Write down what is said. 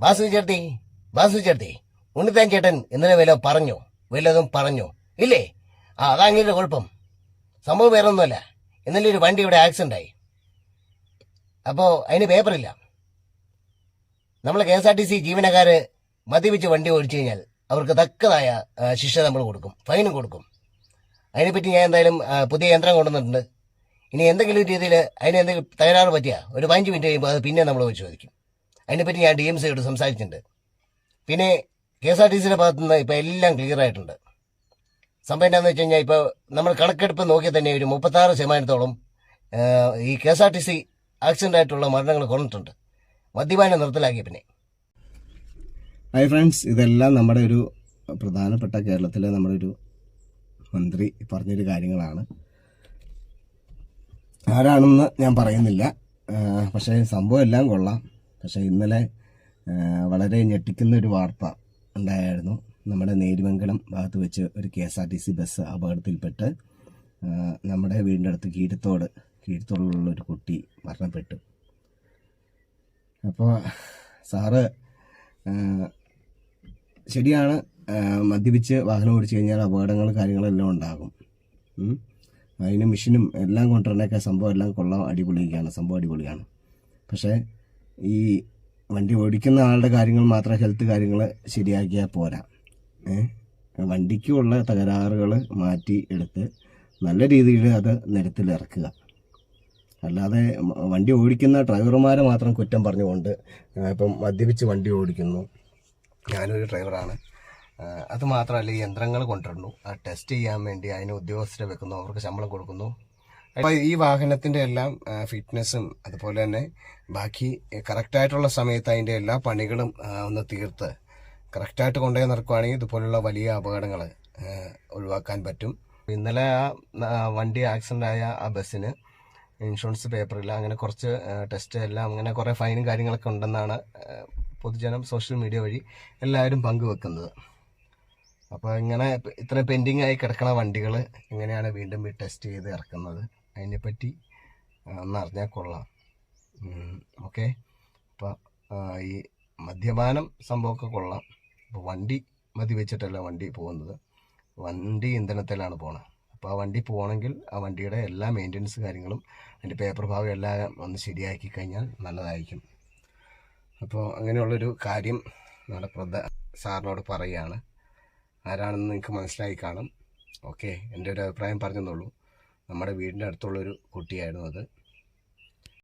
വാസു ചേട്ടി ബാസു ചേട്ടി ഉണ്ണിത്താൻ ചേട്ടൻ ഇന്നലെ വല്ല പറഞ്ഞു വല്ലതും പറഞ്ഞോ ഇല്ലേ? ആ അതാങ്ങിയുടെ കുഴപ്പം. സംഭവം വേറെ ഒന്നുമല്ല ഇന്നലെ ഒരു വണ്ടി ഇവിടെ ആക്സിഡന്റ് ആയി. അപ്പോ അതിന് പേപ്പറില്ല നമ്മൾ K S R T C ജീവനക്കാര് മദ്യപിച്ച് വണ്ടി ഓടിച്ചു കഴിഞ്ഞാൽ അവർക്ക് തക്കതായ ശിക്ഷ നമ്മൾ കൊടുക്കും ഫൈനും കൊടുക്കും. അതിനെപ്പറ്റി ഞാൻ എന്തായാലും പുതിയ യന്ത്രം കൊണ്ടുവന്നിട്ടുണ്ട്. ഇനി എന്തെങ്കിലും രീതിയിൽ അതിന് എന്തെങ്കിലും തകരാറ് പറ്റിയാൽ ഒരു പതിനഞ്ച് മിനിറ്റ് കഴിയുമ്പോൾ അത് പിന്നെ നമ്മൾ ചോദിക്കും അതിനെപ്പറ്റി ഞാൻ ഡി എം സിയോട് സംസാരിച്ചിട്ടുണ്ട്. പിന്നെ കെ എസ് ആർ ടി സിയുടെ ഭാഗത്തു നിന്ന് ഇപ്പോൾ എല്ലാം ക്ലിയർ ആയിട്ടുണ്ട്. സംഭവം എന്താണെന്ന് വെച്ച് കഴിഞ്ഞാൽ ഇപ്പോൾ നമ്മൾ കണക്കെടുപ്പ് നോക്കിയാൽ തന്നെ ഒരു മുപ്പത്താറ് ശതമാനത്തോളം ഈ K S R T C accident ആയിട്ടുള്ള മരണങ്ങൾ കുറഞ്ഞിട്ടുണ്ട് മദ്യപാനം നിർത്തലാക്കിയ പിന്നെ. ഹായ് ഫ്രണ്ട്സ് ഇതെല്ലാം നമ്മുടെ ഒരു പ്രധാനപ്പെട്ട കേരളത്തിലെ നമ്മുടെ ഒരു മന്ത്രി പറഞ്ഞൊരു കാര്യങ്ങളാണ്. ആരാണെന്ന് ഞാൻ പറയുന്നില്ല. പക്ഷേ സംഭവം എല്ലാം കൊള്ളാം. പക്ഷേ ഇന്നലെ വളരെ ഞെട്ടിക്കുന്ന ഒരു വാർത്ത ഉണ്ടായിരുന്നു. നമ്മുടെ നേരുമംഗലം ഭാഗത്ത് വെച്ച് ഒരു K S R T C bus അപകടത്തിൽപ്പെട്ട് നമ്മുടെ വീടിന്റെ അടുത്ത് കീഴത്തോട് കീഴത്തോടുള്ള ഒരു കുട്ടി മരണപ്പെട്ടു. അപ്പോൾ സാറ് ശരിയാണ് മദ്യപിച്ച് വാഹനം ഓടിച്ചു കഴിഞ്ഞാൽ അപകടങ്ങൾ കാര്യങ്ങളെല്ലാം ഉണ്ടാകും. അതിന് മെഷീനും എല്ലാം കൊണ്ടുവരണേക്കാൾ സംഭവം എല്ലാം കൊള്ളാം അടിപൊളിയൊക്കെയാണ് സംഭവം അടിപൊളിയാണ്. പക്ഷേ ഈ വണ്ടി ഓടിക്കുന്ന ആളുടെ കാര്യങ്ങൾ മാത്രം ഹെൽത്ത് കാര്യങ്ങൾ ശരിയാക്കിയാൽ പോരാ. വണ്ടിക്കുള്ള തകരാറുകൾ മാറ്റി എടുത്ത് നല്ല രീതിയിൽ അത് നിരത്തിലിറക്കുക. അല്ലാതെ വണ്ടി ഓടിക്കുന്ന ഡ്രൈവർമാരെ മാത്രം കുറ്റം പറഞ്ഞുകൊണ്ട് ഇപ്പം മദ്യപിച്ച് വണ്ടി ഓടിക്കുന്നു. ഞാനൊരു ഡ്രൈവറാണ്. അത് മാത്രമല്ല ഈ യന്ത്രങ്ങൾ കൊണ്ടുവരുന്നു. ആ ടെസ്റ്റ് ചെയ്യാൻ വേണ്ടി അതിന് ഉദ്യോഗസ്ഥരെ വെക്കുന്നു. അവർക്ക് ശമ്പളം കൊടുക്കുന്നു. അപ്പോൾ ഈ വാഹനത്തിന്റെ എല്ലാം ഫിറ്റ്നസ്സും അതുപോലെ തന്നെ ബാക്കി കറക്റ്റായിട്ടുള്ള സമയത്ത് അതിന്റെ എല്ലാ പണികളും ഒന്ന് തീർത്ത് കറക്റ്റായിട്ട് കൊണ്ടുപോയി നടക്കുകയാണെങ്കിൽ ഇതുപോലുള്ള വലിയ അപകടങ്ങൾ ഒഴിവാക്കാൻ പറ്റും. ഇന്നലെ ആ വണ്ടി ആക്സിഡന്റ് ആയ ആ ബസ്സിന് ഇൻഷുറൻസ് പേപ്പറില്ല അങ്ങനെ കുറച്ച് ടെസ്റ്റ് എല്ലാം അങ്ങനെ കുറേ ഫൈനും കാര്യങ്ങളൊക്കെ ഉണ്ടെന്നാണ് പൊതുജനം സോഷ്യൽ മീഡിയ വഴി എല്ലാവരും പങ്കുവെക്കുന്നത്. അപ്പോൾ ഇങ്ങനെ ഇത്ര പെൻഡിങ് ആയി കിടക്കുന്ന വണ്ടികൾ ഇങ്ങനെയാണ് വീണ്ടും ടെസ്റ്റ് ചെയ്ത് ഇറക്കുന്നത്. അതിനെപ്പറ്റി പറ്റി ഒന്ന് അറിഞ്ഞാൽ കൊള്ളാം ഓക്കെ? അപ്പോൾ ഈ മദ്യപാനം സംഭവമൊക്കെ കൊള്ളാം. അപ്പോൾ വണ്ടി മദ്യവെച്ചിട്ടല്ല വണ്ടി പോകുന്നത്? വണ്ടി ഇന്ധനത്തിലാണ് പോണത് അപ്പോൾ ആ വണ്ടി പോകണമെങ്കിൽ ആ വണ്ടിയുടെ എല്ലാ മെയിന്റനൻസ് കാര്യങ്ങളും അതിന്റെ പേപ്പർ ഭാഗം എല്ലാം ഒന്ന് ശരിയാക്കി കഴിഞ്ഞാൽ നല്ലതായിരിക്കും. അപ്പോൾ അങ്ങനെയുള്ളൊരു കാര്യം നമ്മുടെ പ്രധ സാറിനോട് പറയുകയാണ്. ആരാണെന്ന് നിങ്ങൾക്ക് മനസ്സിലായി കാണും. ഓക്കെ? എന്റെ ഒരു അഭിപ്രായം പറഞ്ഞെന്നുള്ളൂ നമ്മുടെ വീടിന്റെ അടുത്തുള്ളൊരു കുട്ടിയായിരുന്നു അത്.